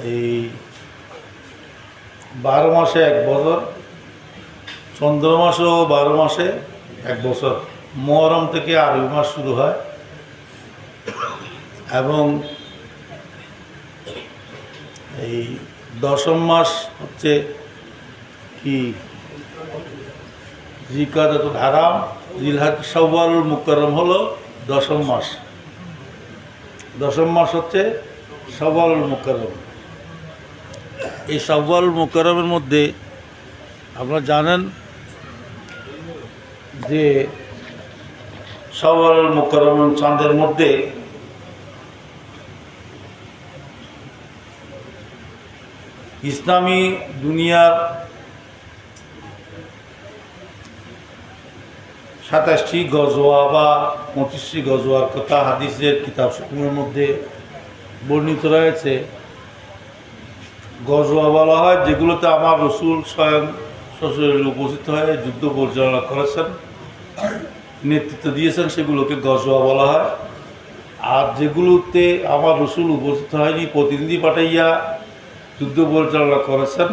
এই বারো মাসে এক বছর, চন্দ্র মাসেও বারো মাসে এক বছর। মহরম থেকে আরবি মাস শুরু হয়। এবং এই দশম মাস হচ্ছে কি? জিকাত হারাম, জিলহাজ সব্বাল মুকরম হলো দশম মাস। দশম মাস হচ্ছে সব্বাল মুকরম এই সব্বাল মুকরমের মধ্যে আপনারা জানেন যে সব্বাল মুকরম চাঁদের মধ্যে ইসলামী দুনিয়ার সাতাশটি গজোয়া বা পঁচিশটি গজোয়ার কথা হাদিসের কিতাব সমূহের মধ্যে বর্ণিত রয়েছে। গজোয়া বলা হয়, যেগুলোতে আমার রসুল স্বয়ং শ্বশুরের উপস্থিত হয়ে যুদ্ধ পরিচালনা করেছেন, নেতৃত্ব দিয়েছেন, সেগুলোকে গজোয়া বলা হয়। আর যেগুলোতে আমার রসুল উপস্থিত হয়নি, প্রতিনিধি পাঠাইয়া যুদ্ধ পরিচালনা করেছেন,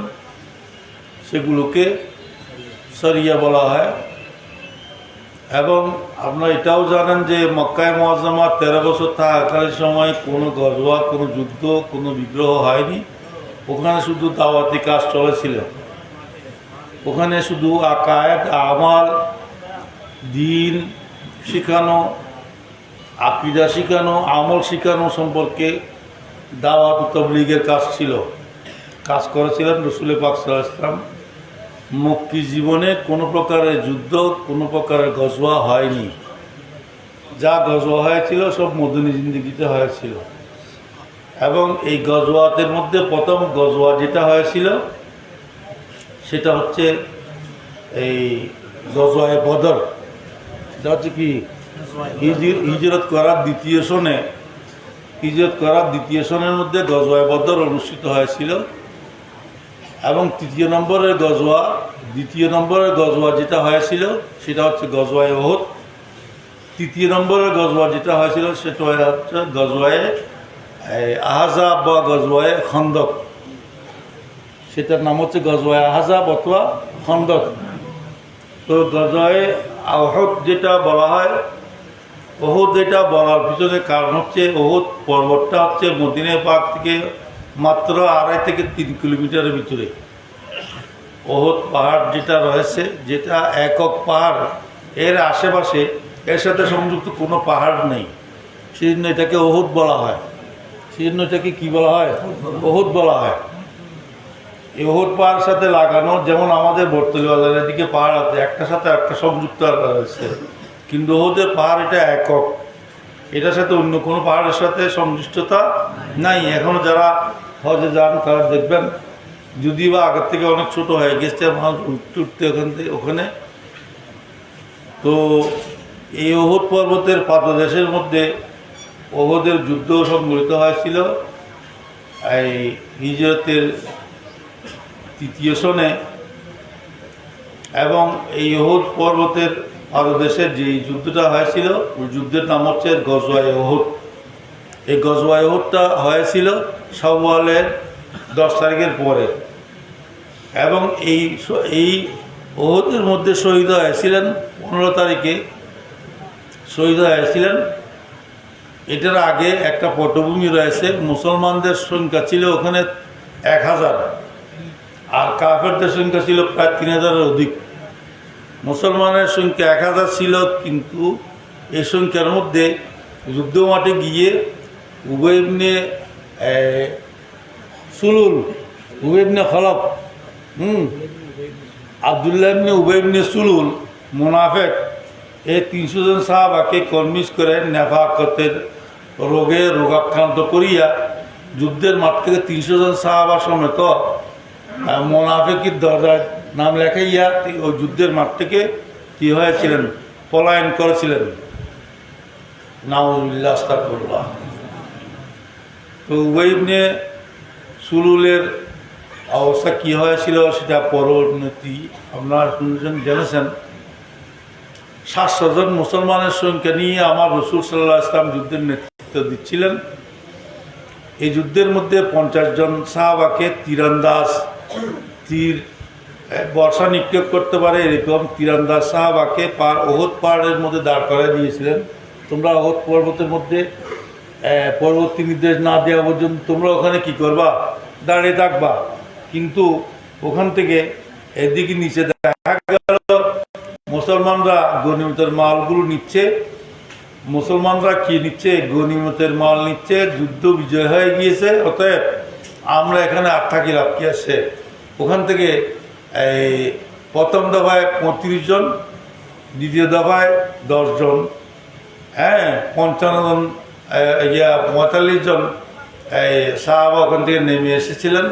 সেগুলোকে সরিয়া বলা হয়। এবং আপনারা এটাও জানেন যে মক্কায় মহাজমা তেরো বছর থাকাকালীন সময় কোনো গজবা কোনো যুদ্ধ, কোনো বিগ্রহ হয়নি। ওখানে শুধু দাওয়াতি কাজ চলেছিল। ওখানে শুধু আকায়েত আমাল, দিন শেখানো, আকিদা শেখানো, আমল শেখানো সম্পর্কে দাওয়াত তবলিগের কাজ ছিল। কাজ করেছিলেন রসুল পাক সাল্লাহ ইসলাম মক্কি জীবনে কোনো প্রকারের যুদ্ধ, কোনো প্রকারের গজওয়া হয়নি। যা গজওয়া হয়েছিল সব মদনী জিন্দিগিতে হয়েছিল। এবং এই গজওয়াতের মধ্যে প্রথম গজওয়া যেটা হয়েছিল সেটা হচ্ছে এই গজওয়ায় বদর। সেটা হচ্ছে কি? হিজির- হিজরত করার দ্বিতীয় সনে হিজরত করার দ্বিতীয় সনের মধ্যে গজওয়ায় বদর অনুষ্ঠিত হয়েছিল। এবং তৃতীয় নম্বরের গজওয়া দ্বিতীয় নম্বরের গজওয়া যেটা হয়েছিল সেটা হচ্ছে গজওয়ায় ওহদ। তৃতীয় নম্বরের গজওয়া যেটা হয়েছিল সেটা হচ্ছে গজওয়ায় এই, আহাজাব বা গজওয়ায় খন্দক। সেটার নাম হচ্ছে গজওয়ায় আহাজাব অথবা খন্দক। তো গজওয়ায় আহদ যেটা বলা হয় ওহুদ যেটা বলার পিছনে কারণ হচ্ছে ওহুদ পর্বতটা হচ্ছে মদিনে পাক থেকে মাত্র আড়াই থেকে তিন কিলোমিটারের ভিতরে। ওহুদ পাহাড় যেটা রয়েছে যেটা একক পাহাড় এর আশেপাশে এর সাথে সংযুক্ত কোনো পাহাড় নেই। সেই জন্য এটাকে ওহুদ বলা হয়। এটাকে কী বলা হয়? ওহুদ বলা হয়। এই ওহুদ পাহাড়ের সাথে লাগানো, যেমন আমাদের বর্তলিওয়ালার এদিকে পাহাড় আছে, একটা সাথে একটা সংযুক্ত রয়েছে। কিন্তু ওহুদের পাহাড় এটা একক। এটার সাথে অন্য কোনো পাহাড়ের সাথে সংশ্লিষ্টতা নাই। এখনও যারা হজে যান, তারা দেখবেন যদি বা আগের থেকে অনেক ছোট হয়ে গেছে, মানুষ উঠতে উঠতে ওখান থেকে, ওখানে। তো এই ওহুদ পর্বতের পাদদেশের মধ্যে ওহুদের যুদ্ধ সংঘটিত হয়েছিল। এই হিজরতের তৃতীয় সনে এবং এই ওহুদ পর্বতের পাদদেশের যে যুদ্ধটা হয়েছিল, ওই যুদ্ধের নাম হচ্ছে গজওয়াই ওহুদ। এই গজওয়াই ওহুদটা হয়েছিল সওয়ালের দশ তারিখের পরে। এবং এই এই ওহুদের মধ্যে শহীদ হয়েছিলেন পনেরো তারিখে। শহীদ হয়েছিলেন এটার আগে একটা পটভূমি রয়েছে, মুসলমানদের সংখ্যা ছিল ওখানে এক হাজার, আর কাফেরদের সংখ্যা ছিল প্রায় তিন হাজারের অধিক। মুসলমানের সংখ্যা এক হাজার ছিল, কিন্তু এই সংখ্যার মধ্যে যুদ্ধ মাঠে গিয়ে উভয়নে সুলুল উবেবনে খলফ, হুম, আবদুল্লাহ ইবনে উবেবনে সুলুল, মোনাফেক এই তিনশো জন সাহাবাকে কর্মিশ করে নেফাকতের রোগে রোগাক্রান্ত করিয়া যুদ্ধের মাঠ থেকে তিনশো জন সাহাবা সমেত মোনাফেকির দরজায় নাম লেখাইয়া ওই যুদ্ধের মাঠ থেকে কি হয়েছিলেন? পলায়ন করেছিলেন। নাউজুবিল্লাহ, আস্তাগফিরুল্লাহ। তো উবৈবনে সুলুলের অবস্থা কি হয়েছিল সেটা পরবর্তী আপনারা শুনেছেন, জেনেছেন। সাতশো জন মুসলমানের সংখ্যা নিয়ে আমার রসুল সাল্লাহ ইসলাম যুদ্ধের নেতৃত্ব দিচ্ছিলেন। এই যুদ্ধের মধ্যে পঞ্চাশ জন সাহাবাকে তীরন্দাজ, তীর বর্ষা নিক্ষেপ করতে পারে, এরকম তীরন্দাজ সাহাবাকে পার, ওহদ পাহাড়ের মধ্যে দাঁড় করায় দিয়েছিলেন। তোমরা ওহদ পর্বতের মধ্যে পরবর্তী নির্দেশ না দেওয়া পর্যন্ত তোমরা ওখানে কি করবা? দাঁড়িয়ে থাকবা। কিন্তু ওখান থেকে এদিকে নিচে দেখা গেল, মুসলমানরা গণিমতের মালগুলো নিচ্ছে মুসলমানরা কি নিচ্ছে? গণিমতের মাল নিচ্ছে, যুদ্ধ বিজয় হয়ে গিয়েছে, অতএব আমরা এখানে আর থাকি, লাভ কি আছে? ওখান থেকে এই প্রথম দফায় পঁয়ত্রিশ জন, দ্বিতীয় দফায় দশজন হ্যাঁ পঞ্চান্ন জন ইয়া, পঁয়তাল্লিশ জন, এই সাহাবা ওখান থেকে নেমে এসেছিলেন।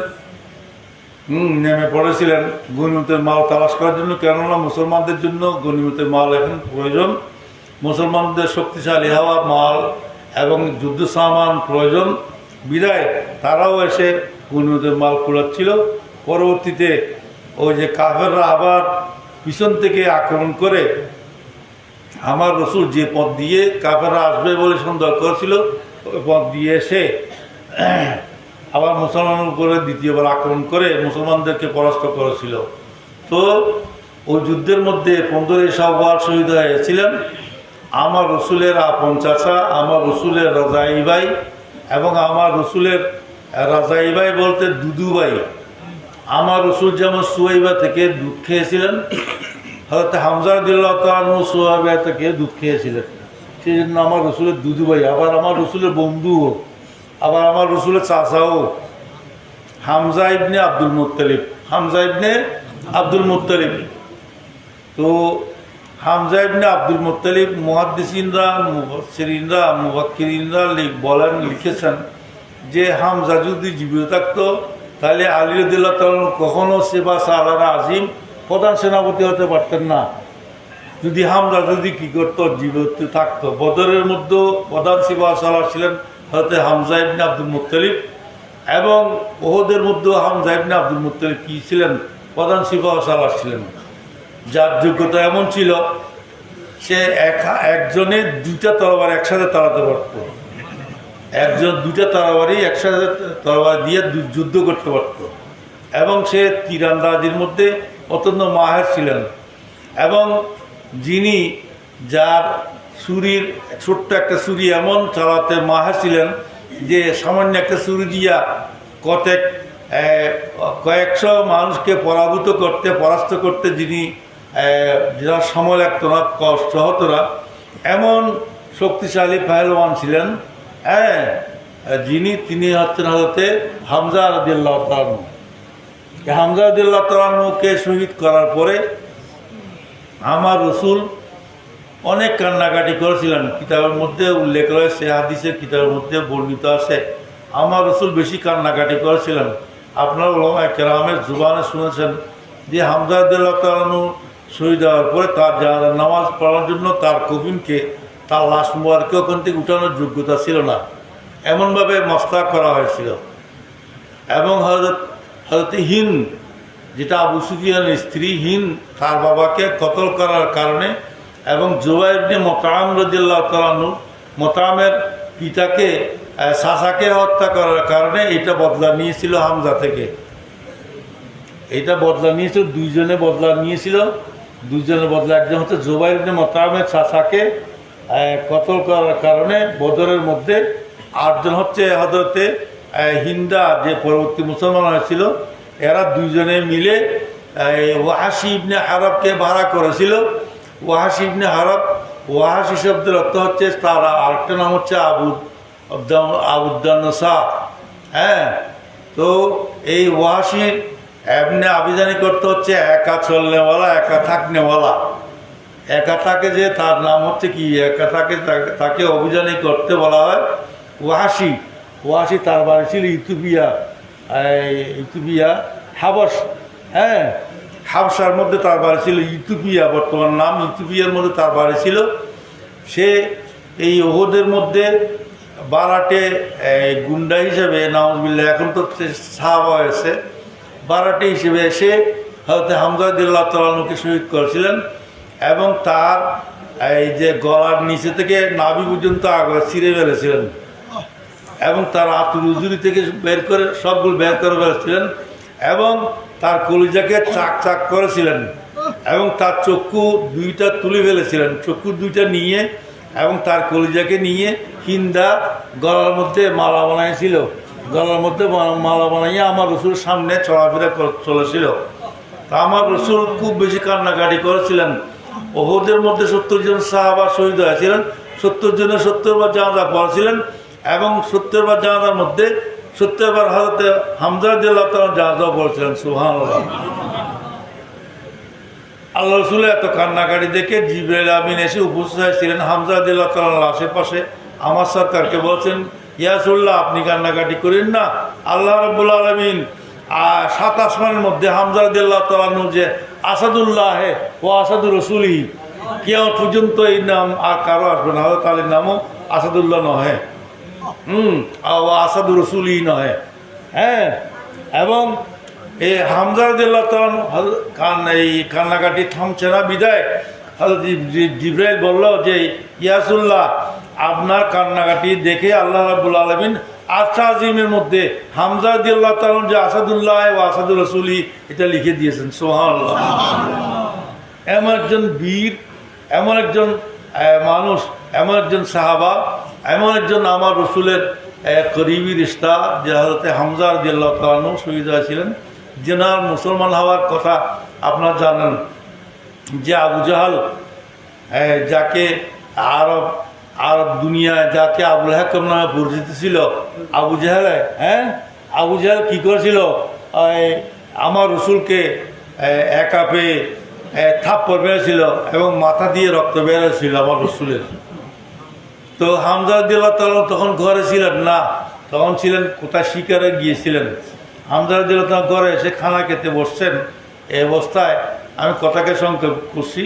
নেমে পড়েছিলেন। গণিমতের মাল তালাশ করার জন্য, কেননা মুসলমানদের জন্য গণিমতের মাল এখন প্রয়োজন। মুসলমানদের শক্তিশালী হওয়া মাল এবং যুদ্ধ সামান প্রয়োজন বিদায় তারাও এসে গণিমতের মাল কুড়াচ্ছিল। পরবর্তীতে ওই যে কাফেররা আবার পিছন থেকে আক্রমণ করে আমার রসুল যে পথ দিয়ে কাফেররা আসবে বলে সন্দেহ করেছিল, ওই পথ দিয়ে এসে আবার মুসলমানের উপরে দ্বিতীয়বার আক্রমণ করে মুসলমানদেরকে পরাস্ত করেছিল। তো ওই যুদ্ধের মধ্যে পনেরোই সাহবার শহীদ হয়েছিলেন। আমার রসুলের আপন চাচা, আমার রসুলের রাজাই ভাই এবং আমার রসুলের রাজাই ভাই বলতে দুদু ভাই। আমার রসুল যেমন সুয়াইবা থেকে দুধ খেয়েছিলেন হয়তো হামজারদুল্লাহ তালু সোহাবিয়া থেকে দুধ খেয়েছিলেন। সেই জন্য আমার রসুলের দুদু ভাই, আবার আমার রসুলের বন্ধুও, আবার আমার রসুলের চাচাও। Hamza ibn Abdul Muttalib, Hamza ibn Abdul Muttalib. তো হামজা ইবনে আব্দুল মুত্তালিব মুহাদ্দিসিনরা, মুফাসসিরিনরা, মুফাক্কিরিনরা লিখ- বলেন, লিখেছেন যে হামজা যদি জীবিত থাকতো, তাহলে আলী রদুল্লাহ কখনো সেবা সালারা আজিম প্রধান সেনাপতি হতে পারতেন না। যদি হামজা যদি কী করতো, জীবিত থাকতো। বদরের মধ্যে প্রধান সেবা সালার ছিলেন হয়তো হামজা ইবনে আব্দুল মুত্তালিব এবং ওহদের মধ্যেও হামজা ইবনে আব্দুল মুত্তালিব কী ছিলেন? প্রধান সেবা সালার ছিলেন। যার যোগ্যতা এমন ছিল, সে এক, একজনের দুইটা তরবার একসাথে তাড়াতে পারত। একজন দুইটা তরবারই একসাথে তরবার দিয়ে যুদ্ধ করতে পারত। এবং সে তীরান্দাজির মধ্যে অত্যন্ত মাহের ছিলেন। এবং যিনি যার ছুরির ছোট্ট একটা ছুরি এমন চালাতে মাহের ছিলেন যে সামান্য একটা ছুরি দিয়া কতেক কয়েকশো মানুষকে পরাভূত করতে, পরাস্ত করতে যিনি যারা সময় লাগতো না, কষ্ট হতো না। এমন শক্তিশালী পেহলওয়ান ছিলেন। হ্যাঁ যিনি তিনি হচ্ছেন হতে হামজা রদিল্লাহ তালু হামজা রদিল্লাহ শহীদ করার পরে আমার রসুল অনেক কান্নাকাটি করেছিলেন। কিতাবের মধ্যে উল্লেখ রয়েছে, হাদিসের কিতাবের মধ্যে বর্ণিত আছে। আমার রসুল বেশি কান্নাকাটি করেছিলেন। আপনার ওলামা কেরামের জুবানে শুনেছেন যে হামদাদুল্লাহ তালানু শহীদ হওয়ার পরে তার জানাজার নামাজ পড়ার জন্য তার কবিনকে তার লাশ মোবারকে ওখান থেকে উঠানোর যোগ্যতা ছিল না। এমনভাবে মস্তা করা হয়েছিল। এবং হজরত হজরত হিন যেটা আবু সুফিয়ানের স্ত্রী হিন তার বাবাকে কতল করার কারণে এবং জুবাইবনে মোতাম রদিল্লাহ তালানু মোতামের পিতাকে সাসাকে হত্যা করার কারণে এটা বদলা নিয়েছিল হামজা থেকে। এটা বদলা নিয়েছিল, দুইজনে বদলা নিয়েছিল। দুইজনে বদলে একজন হচ্ছে জুবাইবনে মোতামের সাসাকে আহ, কতল করার কারণে বদরের মধ্যে আটজন হচ্ছে হজরতে হিন্দা যে পরবর্তী মুসলমান হয়েছিল এরা দুইজনে মিলে ওয়াহাসি ইবনে হারবকে ভাড়া করেছিল। ওয়াহাসি ইবনে হারব ওয়াহাসি শব্দের অর্থ হচ্ছে তার আরেকটা নাম হচ্ছে আবু আবুদ্দানসা হ্যাঁ তো এই ওয়াহাসির এমনি আবিদানি করতে হচ্ছে, একা চলনেওয়ালা, একা থাকনেওয়ালা। একা থাকে যে তার নাম হচ্ছে কি, একা থাকে তাকে- অভিযানে করতে বলা হয় ওয়াসি। ওয়াসি তার বাড়ি ছিল ইথুপিয়া এই ইথুপিয়া হাবস হ্যাঁ হাবসার মধ্যে তার বাড়ি ছিল ইথুপিয়া বর্তমান নাম ইথুপিয়ার মধ্যে তার বাড়ি ছিল। সে এই ওহদের মধ্যে বারাটে গুন্ডা হিসেবে নওয়াজবিল্লা এখন তো সাহাবা হয়েছে। বারাটে হিসেবে এসে হয়তো হামদাদুল্লাহ তালুকে শহীদ করেছিলেন এবং তার এই যে গলার নিচে থেকে নাভি পর্যন্ত আগে ছিঁড়ে ফেলেছিলেন। এবং তার আতুরুজুরি থেকে বের করে সবগুলো বের করে ফেলেছিলেন এবং তার কলিজাকে চাক চাক করেছিলেন এবং তার চক্ষু দুইটা তুলে ফেলেছিলেন। চক্ষু দুইটা নিয়ে এবং তার কলিজাকে নিয়ে হিন্দা গলার মধ্যে মালা বানাইছিল। গলার মধ্যে মালা বানাইয়া আমার রসুল সামনে চলাফেরা চলেছিল। তা আমার রসুল খুব বেশি কান্নাকাটি করেছিলেন। ওহদের মধ্যে সত্তর জন সাহাবা শহীদ হয়েছিলেন। সত্তর জনের সত্তর বার জানাজা পড়েছিলেন এবং সত্তর বার জানাজার মধ্যে সত্তর বার হাজতে হামজা দিল্লাহ তালা জানাজা পড়েছিলেন সুহান আল্লাহ রসুল এত কান্নাকাটি দেখে জিব্রাইল আমিন এসে উপস্থিত হয়েছিলেন। হামজা দিল্লাহ তালার আশেপাশে। আমার সরকারকে বলছেন ইয়াসুল্লাহ আপনি কান্নাকাটি করেন না। আল্লাহ রব্বুল আলমিন সাত আসমানের মধ্যে হামজা দিল্লাহ তালানু যে, আসাদুল্লাহ ও আসাদুর রসুলই কেউ পর্যন্ত এই নাম আর কারও আসবে না। হয়তো তাদের নামও আসাদুল্লাহ নহে। হুম ও আসাদুর রসুলই নহে। হ্যাঁ এবং এই হামজারদুল্লাহ তখন কান, এই কান্নাকাটি থামছে না বিদায়। হযরত জি- জিব্রাইল বলল যে ইয়াসুল্লাহ আপনার কান্নাকাটি দেখে আল্লাহ রাবুল আলমিন আচ্ছা আজিমের মধ্যে হামজারদুল্লাহ তালন যে আসাদুল্লাহ ও আসাদুর রসুলি এটা লিখে দিয়েছেন সোহান এমন একজন বীর, এমন একজন মানুষ, এমন একজন সাহাবা, এমন একজন আমার রসুলের করিবি রিস্তা যে হজরতে হামজার দিল্লাহ তালানু শহীদ হয়েছিলেন। যেনার মুসলমান হওয়ার কথা আপনার জানেন যে আবু জাহাল যাকে আরব আরব দুনিয়ায় যাকে আবুল হাকম নামে পরিচিত ছিল আবু জাহাল হ্যাঁ? আবু জাহাল কী করেছিল? আমার রসুলকে একা পেয়ে থাপ্পড় বেড়েছিল এবং মাথা দিয়ে রক্ত বেড়েছিল আমার রসুলের। তো হামজা দিল্লা তখন ঘরে ছিলেন না, তখন ছিলেন কোথায় শিকারে গিয়েছিলেন। হামজা দিল্লা ঘরে এসে খানা খেতে বসছেন, এই অবস্থায় আমি কথাকে সংক্ষেপ করছি।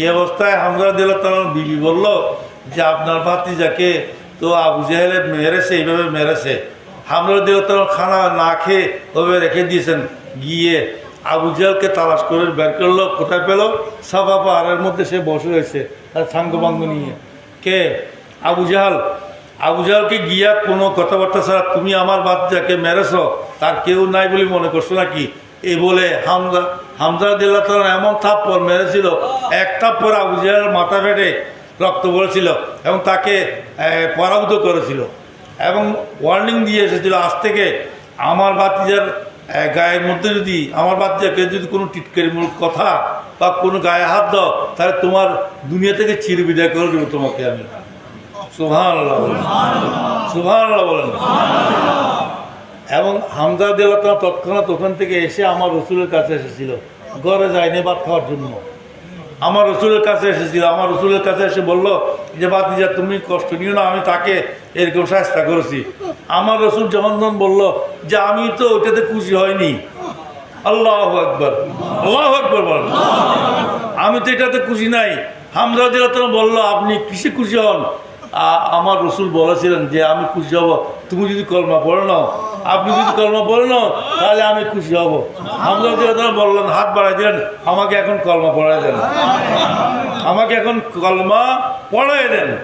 এই অবস্থায় হামজা দিল্লা তালা বিবি বলল যে আপনার ভাতিজাকে তো আবু জাহেলে মেরেছে, এইভাবে মেরেছে। হামজা দিল্লা তালা খানা না খেয়ে ওভাবে রেখে দিয়েছেন। গিয়ে আবু জাহেলকে তালাশ করে বের করল, কোথায় পেল? সাফা পাহাড়ের মধ্যে সে বসে রয়েছে তার সাঙ্গবাঙ্গ নিয়ে। কে? আবু জাহাল। আবু জাহালকে গিয়া কোনো কথাবার্তা ছাড়া তুমি আমার বাচ্চাকে মেরেছ? তার কেউ নাই বলে মনে করছ নাকি? এ বলে হামজা হামজা দিল্লা তালা এমন থাপ্পড় মেরেছিল, এক থাপ্পড় আবু জাহাল মাথা ফেটে রক্ত পড়েছিল এবং তাকে পরাভূত করেছিল। এবং ওয়ার্নিং দিয়ে এসেছিল, আজ থেকে আমার বাতিজার গায়ের মধ্যে যদি, আমার বাচ্চাকে যদি কোনো টিটকারিমূলক কথা বা কোনো গায়ে হাত দাও, তাহলে তোমার দুনিয়া থেকে চির বিদায় করে দেবো তোমাকে আমি। সুভান বলেন। এবং হামদা দেওয়া তৎক্ষণাৎ ওখান থেকে এসে আমার রসুলের কাছে এসেছিল, ঘরে যায়নি ভাত খাওয়ার জন্য। আমার রসুলের কাছে এসেছিল, আমার রসুলের কাছে এসে বলল, যে বাতিজা তুমি কষ্ট নিও না, আমি তাকে এরকম চেষ্টা করেছি। আমার রসুল যখন বলল, যে আমি তো ওটাতে খুশি হয়নি। আল্লাহ আকবর আল্লাহ আকবর বল আমি তো এটাতে খুশি নাই। হামজা বলল, আপনি কিসে খুশি হন? আমার রসুল বলেছিলেন যে, আমি খুশি হব, তুমি যদি কলমা পড়ে নাও। আপনি যদি কলমা নাও তাহলে আমি খুশি হব। হামজা বললেন, হাত বাড়াই দিলেন, আমাকে এখন কলমা পড়াই দেন। আমাকে এখন কলমা পড়াই দেন।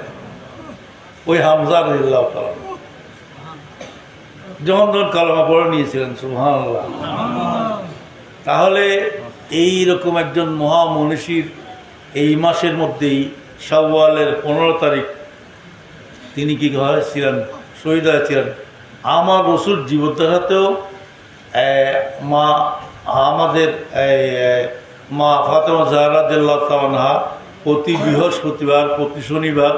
ওই হামজা তাআলা। যখন তখন কলমা পড়ে নিয়েছিলেন, সুবহানাল্লাহ। তাহলে এই রকম একজন মহামনীষীর এই মাসের মধ্যেই শাওয়ালের পনেরো তারিখ তিনি কি হয়েছিলেন শহীদ হয়েছিলেন। আমার রসুল জীবদ্দশাতেও মা আমাদের মা ফাতেমা জাহরাদুল্লাহ তালানহা প্রতি বৃহস্পতিবার, প্রতি শনিবার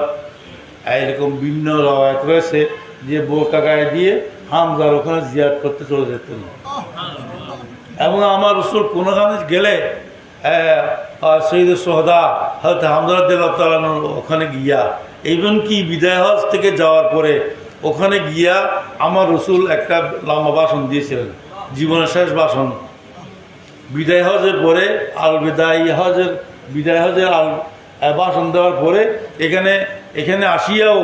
এরকম ভিন্ন রবায়ত রয়েছে যে বোরকা গায়ে দিয়ে হামজার ওখানে জিয়াদ করতে চলে যেতেন। এবং আমার রসুল কোনোখানে গেলে শহীদ সোহদা হয়তো হামদারদুল্লাহ তালানোর ওখানে গিয়া ইভেন কি বিদায় হজ থেকে যাওয়ার পরে ওখানে গিয়া আমার রসুল একটা লম্বা ভাষণ দিয়েছিলেন, জীবনের শেষ ভাষণ। বিদায় হজের পরে আল বিদায় হজের বিদায় হজের আল ভাষণ দেওয়ার পরে এখানে এখানে আসিয়াও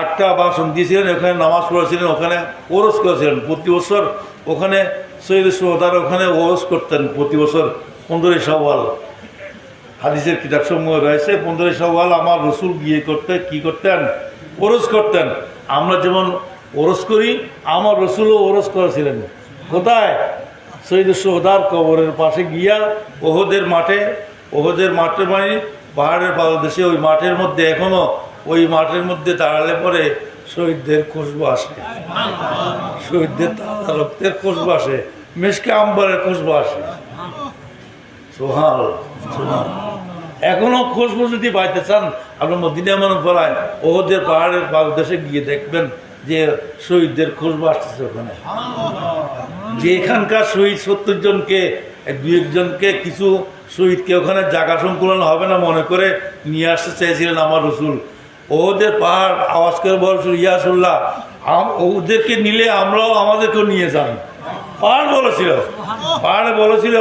আটটা ভাষণ দিয়েছিলেন, ওখানে নামাজ পড়েছিলেন, ওখানে ওরস করেছিলেন। প্রতি বছর ওখানে সৈয়দ সোহদার ওখানে ওরস করতেন প্রতি বছর পনেরোই সওয়াল হাদিসের কিতাব সমূহ রয়েছে, পনেরোই সওয়াল আমার রসুল গিয়ে করতে কি করতেন? ওরস করতেন। আমরা যেমন ওরস করি, আমার রসুলও ওরস করেছিলেন। কোথায়? শহীদ সোহদার কবরের পাশে গিয়া ওহদের মাঠে ওহদের মাঠে মানে পাহাড়ের পাদদেশে, ওই মাঠের মধ্যে এখনও, ওই মাঠের মধ্যে দাঁড়ালে পরে শহীদদের খুশবু আসে। শহীদদের তাজা রক্তের খুশবু আসে, মেশকে আম্বারের খুশবু আসে। সোহাল সোহাল এখনও খুশবু যদি পাইতে চান? আপনি মদিনা মানুষ বলায় ওদের পাহাড়ের দেশে গিয়ে দেখবেন যে শহীদদের খুশবু আসতেছে ওখানে। যে এখানকার শহীদ সত্তর জনকে দু একজনকে কিছু শহীদকে ওখানে জায়গা সংকুলন হবে না মনে করে নিয়ে আসতে চাইছিলেন আমার রসুল। ওদের পাহাড়, আওয়াজ করে বলছিল ইয়াসুল্লাহ ওদেরকে নিলে আমরাও আমাদেরকেও নিয়ে যান। পাহাড় বলেছিল। পাহাড়ে বলেছিল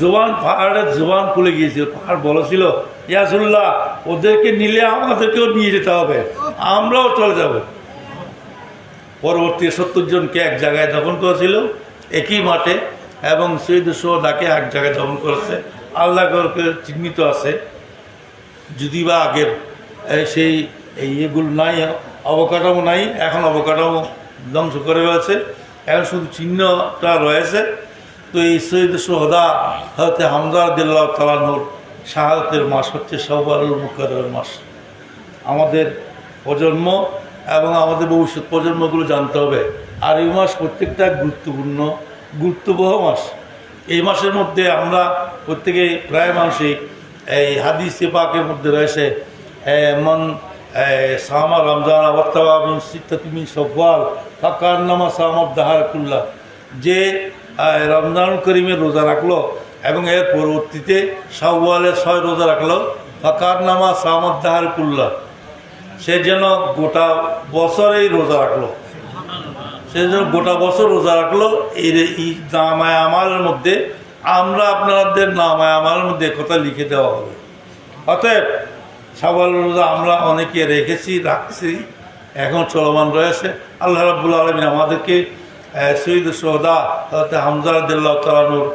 জোয়ান পাহাড়ের জোয়ান খুলে গিয়েছিল, পাহাড় বলেছিল ইয়াসুল্লাহ ওদেরকে নিলে আমাদেরকেও নিয়ে যেতে হবে, আমরাও চলে যাব। পরবর্তী সত্তর জনকে এক জায়গায় দফন করেছিল, একই মাঠে, এবং শহীদ সোহদাকে এক জায়গায় দমন করেছে। আল্লাহ চিহ্নিত আছে। যদি বা আগের সেই ইয়েগুলো নাই, অবকাঠামো নাই, এখন অবকাঠামো ধ্বংস করে রয়েছে এখন শুধু চিহ্নটা রয়েছে তো এই শহীদ সোহদা হতে হামদার দিল্লাহ তালানুর শাহাদতের মাস হচ্ছে সবারুল মুখারের মাস। আমাদের প্রজন্ম এবং আমাদের ভবিষ্যৎ প্রজন্মগুলো জানতে হবে, আর এই মাস প্রত্যেকটা গুরুত্বপূর্ণ, গুরুত্ববহ মাস। এই মাসের মধ্যে আমরা প্রত্যেকেই প্রায় মানুষই এই হাদিস পাকের মধ্যে রয়েছে মন সামা রমজান আবত্তাবিন সিদ্ধাতিমিন সব্বাল ফাকার নামা সামাব দাহারকুল্লাহ যে রমজান করিমের রোজা রাখল এবং এর পরবর্তীতে সাওয়ালের ছয় রোজা রাখল। ফাকার নামা সামাব দাহারকুল্লাহ সে যেন গোটা বছরেই রোজা রাখল। সে যেন গোটা বছর রোজা রাখল, এর এই নামায় আমালের মধ্যে, আমরা আপনাদের নামায় আমালের মধ্যে কথা লিখে দেওয়া হবে। অতএব সাবাল রোজা আমরা অনেকে রেখেছি, রাখছি, এখন চলমান রয়েছে। আল্লাহ রাবুল আলমিন আমাদেরকে শহীদ সোহদা তাতে হামজাদুল্লাহ তালানুর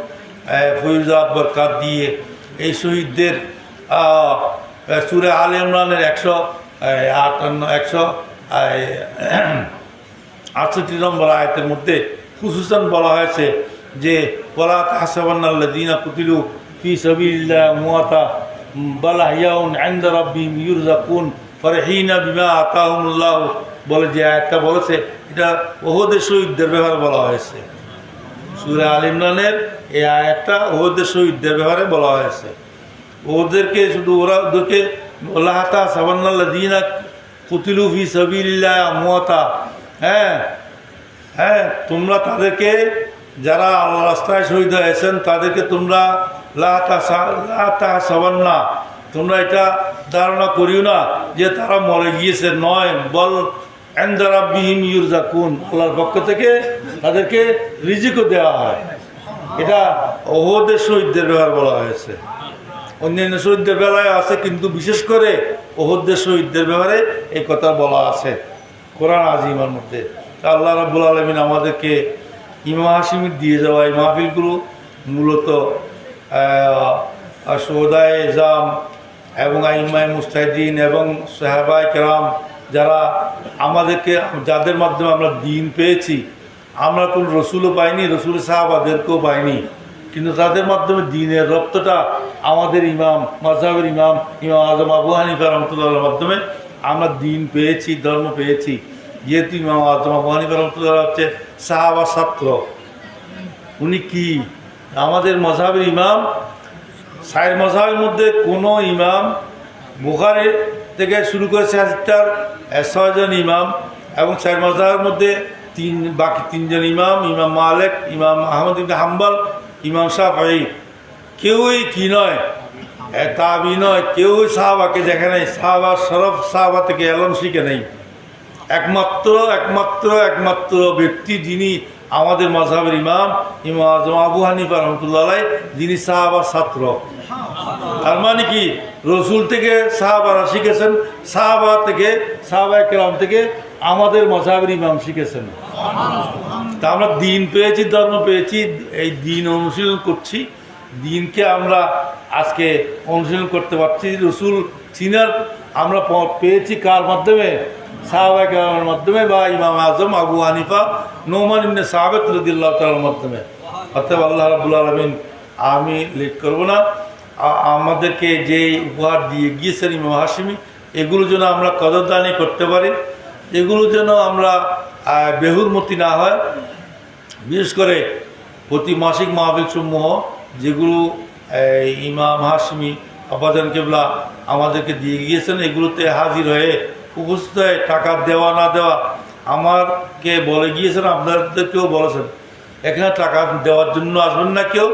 ফৈজা বরকাত দিয়ে এই শহীদদের সুরে আল ইমরানের একশো আটান্ন একশো আটষট্টি নম্বর আয়তের মধ্যে খুসুসান বলা হয়েছে যে পলা তাহসাবান্নাল্লাদিনা কুতিলু ফি সাবিল্লাহ মুয়াতা বালা হিয়াউন আইন্দা রাব্বিহিম ইউরজাকুন ফরহিনা বিমা আতাহুমুল্লাহ বলে যে আয়াতটা বলেছে, এটা ওহদের শহীদদের ব্যাপারে বলা হয়েছে। সুরে আল ইমরানের এই আয়াতটা ওহদের শহীদদের ব্যাপারে বলা হয়েছে। ওদেরকে শুধু ওরা, ওদেরকে আল্লাহতা সাবান্নাল্লাদিনা কুতিলু ফি সাবিল্লাহ মুয়াতা হ্যাঁ হ্যাঁ তোমরা তাদেরকে, যারা আল্লাহ রাস্তায় শহীদ হয়েছেন, তাদেরকে তোমরা লাতা সাবান্না, তোমরা এটা ধারণা করিও না যে তারা মরে গিয়েছে, নয়, বল এন্দারাবিহীন ইউরজাকুন আল্লাহর পক্ষ থেকে তাদেরকে রিজিকও দেওয়া হয়। এটা ওহদের শহীদদের ব্যাপার বলা হয়েছে। অন্যান্য শহীদদের বেলায় আছে, কিন্তু বিশেষ করে ওহদের শহীদদের ব্যাপারে এই কথা বলা আছে। কোরআন আজিমার মধ্যে। আল্লাহ রাবুল আলমিন আমাদেরকে ইমা হাসিমির দিয়ে যাওয়া এই মাহফিলগুলো মূলত সৌদায় জাম এবং আইমাই মুস্তাহিদিন এবং সাহাবাই কেরাম যারা আমাদেরকে, যাদের মাধ্যমে আমরা দিন পেয়েছি, আমরা কোন রসুলও পাইনি, রসুল সাহাবাদেরকেও পাইনি, কিন্তু তাদের মাধ্যমে দিনের রক্তটা আমাদের ইমাম মাঝহাবের ইমাম ইমাম আজম আবু হানিফা রহমতুল্লাহর মাধ্যমে আমরা দিন পেয়েছি, ধর্ম পেয়েছি। যেহেতু ইমাম আজম আবু হানিফা রহমতুল্লাহ হচ্ছে সাহাবা ছাত্র। উনি কি? আমাদের মজাহের ইমাম সাইর মজাহের মধ্যে কোনো ইমাম বুখারে থেকে শুরু করে চারটার ছয়জন ইমাম এবং সাইর মজাহের মধ্যে তিন, বাকি তিনজন ইমাম ইমাম মালেক, ইমাম আহমদ ইবনে হাম্বাল, ইমাম শাহি কেউই কি নয় তাবি নয়, কেউই সাহাবাকে দেখে নাই, সাহাবা সরফ সাহাবা থেকে এলম শিখে নেই। একমাত্র একমাত্র একমাত্র ব্যক্তি যিনি আমাদের মজাহের ইমাম ইমাম আবু হানিফা রহমতুল্লাহ যিনি সাহাবার ছাত্র। তার মানে কি? রসুল থেকে সাহাবারা শিখেছেন, সাহাবা থেকে, সাহাবা কেরাম থেকে আমাদের মজাহের ইমাম শিখেছেন। তা আমরা দিন পেয়েছি, ধর্ম পেয়েছি, এই দিন অনুশীলন করছি। দিনকে আমরা আজকে অনুশীলন করতে পারছি। রসুল চিনার আমরা পেয়েছি কার মাধ্যমে? সাহাবাহামের মাধ্যমে বা ইমাম আজম, আবু হানিফা, নোমান ইবনে সাহাবেত রদিল্লাহ মাধ্যমে। অতএব আল্লাহ রাবুল আলমিন, আমি লেট করব না। আমাদেরকে যে উপহার দিয়ে গিয়েছেন ইমাম হাসিমি এগুলো যেন আমরা কদরদানি করতে পারি, এগুলো যেন আমরা বেহুরমতি না হয়। বিশেষ করে প্রতি মাসিক মাহফিল সমূহ যেগুলো ইমাম হাসমি আব্বাজান কেবলা আমাদেরকে দিয়ে গিয়েছেন, এগুলোতে হাজির হয়ে হয়ে টাকা দেওয়া, না দেওয়া আমারকে বলে গিয়েছেন আপনাদেরকেও বলেছেন। এখানে টাকা দেওয়ার জন্য আসবেন না কেউ,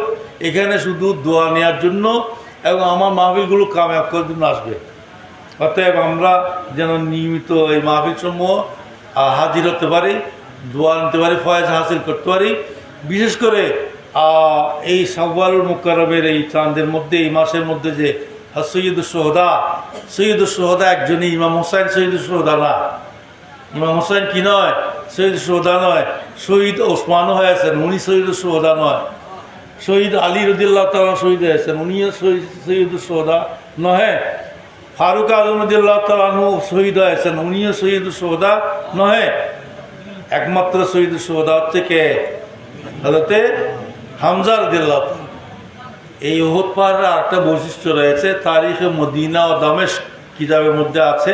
এখানে শুধু দোয়া নেওয়ার জন্য এবং আমার মাহফিলগুলো কামিয়াব করার জন্য আসবে। অতএব আমরা যেন নিয়মিত এই মাহফিল সমূহ হাজির হতে পারি, দোয়া নিতে পারি, ফয়েজ হাসিল করতে পারি। বিশেষ করে এই সাব্বালুল মুকারবের এই চাঁদের মধ্যে, এই মাসের মধ্যে যে সৈয়দুল সোহদা সৈয়দুল সোহদা একজনই, ইমাম হোসাইন সৈয়দুল সোহদা না। ইমাম হোসেন কি নয়? শহীদ সোহদা নয়। শহীদ ওসমানও হয়েছেন উনি শহীদ সোহদা নয়। শহীদ আলী রদিল্লাহ তালা শহীদ হয়েছেন উনিও শহীদ সোহদা নহে। ফারুক আলম রদিল্লাহ তালাহু শহীদ হয়েছেন উনিও শহীদ সোহদা নহে। একমাত্র শহীদ সোহদা হচ্ছে কে? হলতে হামজা রদিল্লাহ। এই ওহদ পাহাড়ের আরেকটা বৈশিষ্ট্য রয়েছে, তারিখে মদিনা ও দামেশ কিতাবের মধ্যে আছে,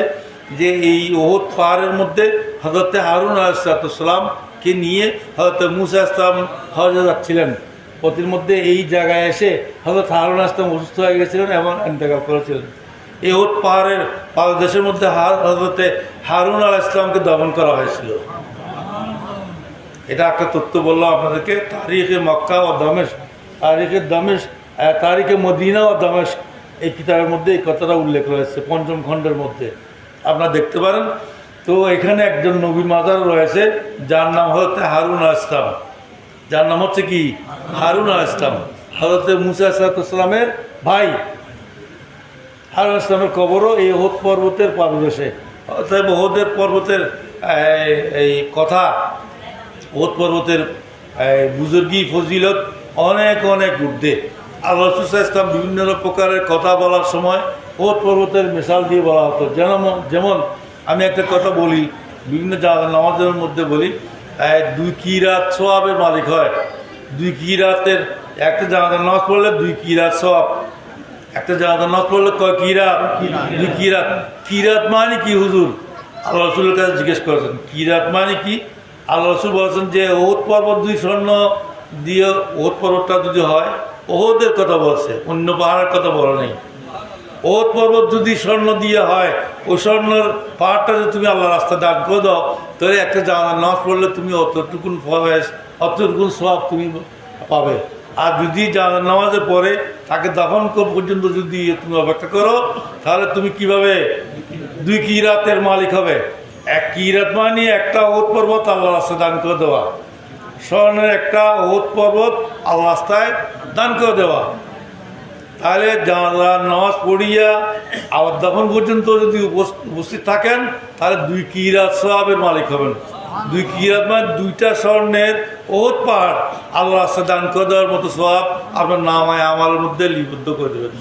যে এই ওহদ পাহাড়ের মধ্যে হজরতে হারুন আলাইসালামকে নিয়ে হজরত মুসা ইসলাম হজরত যাচ্ছিলেন। পথের মধ্যে এই জায়গায় এসে হজরত হারুন আসলাম অসুস্থ হয়ে গেছিলেন এবং ইন্তেকাল করেছিলেন। এই ওহদ পাহাড়ের পাদদেশের মধ্যে হজরতে হারুন আল ইসলামকে দমন করা হয়েছিল। এটা একটা তথ্য বললাম আপনাদেরকে, তারিখে মক্কা ও দমেশ তারিখে দমেশ তারিখে মদিনা ও দমেশ এই কিতাবের মধ্যে এই কথাটা উল্লেখ রয়েছে পঞ্চম খণ্ডের মধ্যে। আপনারা দেখতে পারেন। তো এখানে একজন নবী মাজার রয়েছে যার নাম হচ্ছে হারুন আল ইসলাম। যার নাম হচ্ছে কি? হারুন আল ইসলাম। হজরতে মুসা সালাতামের ভাই। হারুন ইসলামের কবরও এই ওহদ পর্বতের পাদদেশে। অতএব ওহদের পর্বতের এই, কথা ওত পর্বতের বুজুর্গি ফজিলত অনেক অনেক ঊর্ধ্বে। রসুল ইসলাম বিভিন্ন প্রকারের কথা বলার সময় ওত পর্বতের মিশাল দিয়ে বলা হতো। যেমন যেমন আমি একটা কথা বলি, বিভিন্ন নামাজের মধ্যে বলি দুই কিরাত সোয়াবের মালিক হয়? দুই কিরাতের একটা জায়গা নামাজ পড়লে দুই কিরাত সোয়াব? একটা জায়গা নামাজ পড়লে কয় কিরাত দুই কিরাত কিরাত মানে কি, হুজুর? আল্লাহ রসুলের কাছে জিজ্ঞেস করেছেন কিরাত মানে কি? আল্লাহ রসুল বলেছেন যে ওহদ পর্বত দুই স্বর্ণ দিয়ে ওহদ পর্বতটা যদি হয় ওহদের কথা বলছে, অন্য পাহাড়ের কথা বলা নেই। ওহদ পর্বত যদি স্বর্ণ দিয়ে হয়, ওই স্বর্ণের পাহাড়টা যদি তুমি আল্লাহ রাস্তা করে দাও, তাহলে একটা জানা নামাজ পড়লে তুমি অতটুকুন ফয়েস অতটুকুন সব তুমি পাবে। আর যদি জানা নামাজের পরে তাকে দাফন পর্যন্ত যদি তুমি অপেক্ষা করো, তাহলে তুমি কীভাবে দুই কিরাতের মালিক হবে? এক কিরাত মানে একটা ওত পর্বত আল্লাহ রাস্তা দান করে দেওয়া। স্বর্ণের একটা ওত পর্বত আল্লাহ রাস্তায় দান করে দেওয়া। তাহলে জানাজা নামাজ পড়িয়া আবার তখন পর্যন্ত যদি উপস্থিত থাকেন, তাহলে দুই কিরাত সবের মালিক হবেন। দুই কিরাত মানে দুইটা স্বর্ণের ওত পাহাড় আল্লাহ রাস্তা দান করে দেওয়ার মতো সব আপনার নামায় আমার মধ্যে লিপিবদ্ধ করে দেবেন।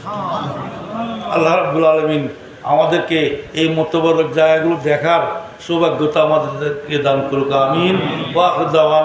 আল্লাহ রাব্বুল আলমিন আমাদেরকে এই মতবরক জায়গাগুলো দেখার সৌভাগ্যতা আমাদেরকে দান করুক, আমিন। ওয়াহুদ্দাওয়ান